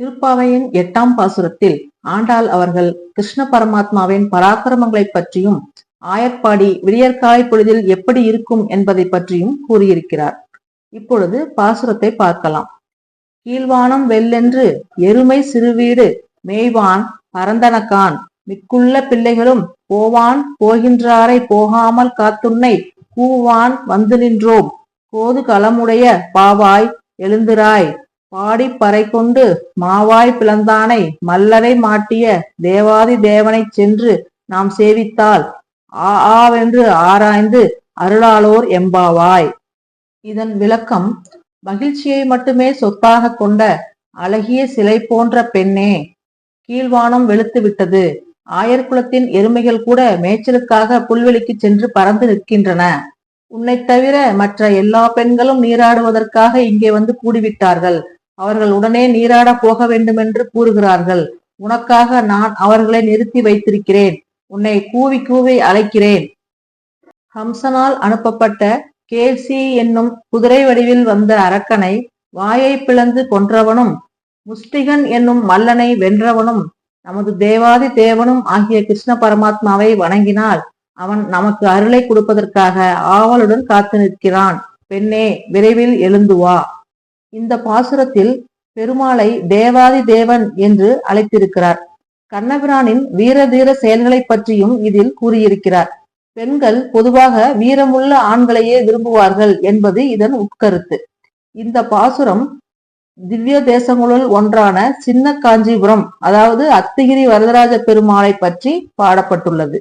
திருப்பாவையின் எட்டாம் பாசுரத்தில் ஆண்டாள் அவர்கள் கிருஷ்ண பரமாத்மாவின் பராக்கிரமங்களை பற்றியும் ஆயர்பாடி விடியற்காலை பொழுதில் எப்படி இருக்கும் என்பதை பற்றியும் கூறியிருக்கிறார். இப்பொழுது பாசுரத்தை பார்க்கலாம். கீழ்வானம் வெல்லென்று எருமை சிறுவீடு மேய்வான் பரந்தனக்கான் மிக்குள்ள பிள்ளைகளும் போவான் போகின்றாரை போகாமல் காத்துன்னை கூவான் வந்து நின்றோம். கோது களமுடைய பாவாய் எழுந்திராய். பாடி பறை கொண்டு மாவாய் பிளந்தானை மல்லரை மாட்டிய தேவாதி தேவனைச் சென்று நாம் சேவித்தால் ஆ ஆவென்று ஆராய்ந்து அருளாளோர் எம்பாவாய். இதன் விளக்கம் மகிழ்ச்சியை மட்டுமே சொத்தாக கொண்ட அழகிய சிலை போன்ற பெண்ணே கீழ்வானம் வெளுத்து விட்டது. ஆயர்குலத்தின் எருமைகள் கூட மேய்ச்சலுக்காக புல்வெளிக்கு சென்று பறந்து நிற்கின்றன. உன்னை தவிர மற்ற எல்லா பெண்களும் நீராடுவதற்காக இங்கே வந்து கூடிவிட்டார்கள். அவர்கள் உடனே நீராட போக வேண்டுமென்று கூறுகிறார்கள். உனக்காக நான் அவர்களை நிறுத்தி வைத்திருக்கிறேன். உன்னை கூவி கூவி அழைக்கிறேன். ஹம்சனால் அனுப்பப்பட்ட கேசி என்னும் குதிரை வடிவில் வந்த அரக்கனை வாயை பிளந்து கொன்றவனும் முஸ்டிகன் என்னும் மல்லனை வென்றவனும் நமது தேவாதி தேவனும் ஆகிய கிருஷ்ண பரமாத்மாவை வணங்கினால் அவன் நமக்கு அருளை கொடுப்பதற்காக ஆவலுடன் காத்து நிற்கிறான். பெண்ணே விரைவில் எழுந்து வா. இந்த பாசுரத்தில் பெருமாளை தேவாதி தேவன் என்று அழைத்திருக்கிறார். கண்ணபிரானின் வீரதீர செயல்களை பற்றியும் இதில் கூறியிருக்கிறார். பெண்கள் பொதுவாக வீரமுள்ள ஆண்களையே விரும்புவார்கள் என்பது இதன் உட்கருத்து. இந்த பாசுரம் திவ்ய தேசங்களுள் ஒன்றான சின்ன காஞ்சிபுரம் அதாவது அத்திகிரி வரதராஜ பெருமாளை பற்றி பாடப்பட்டுள்ளது.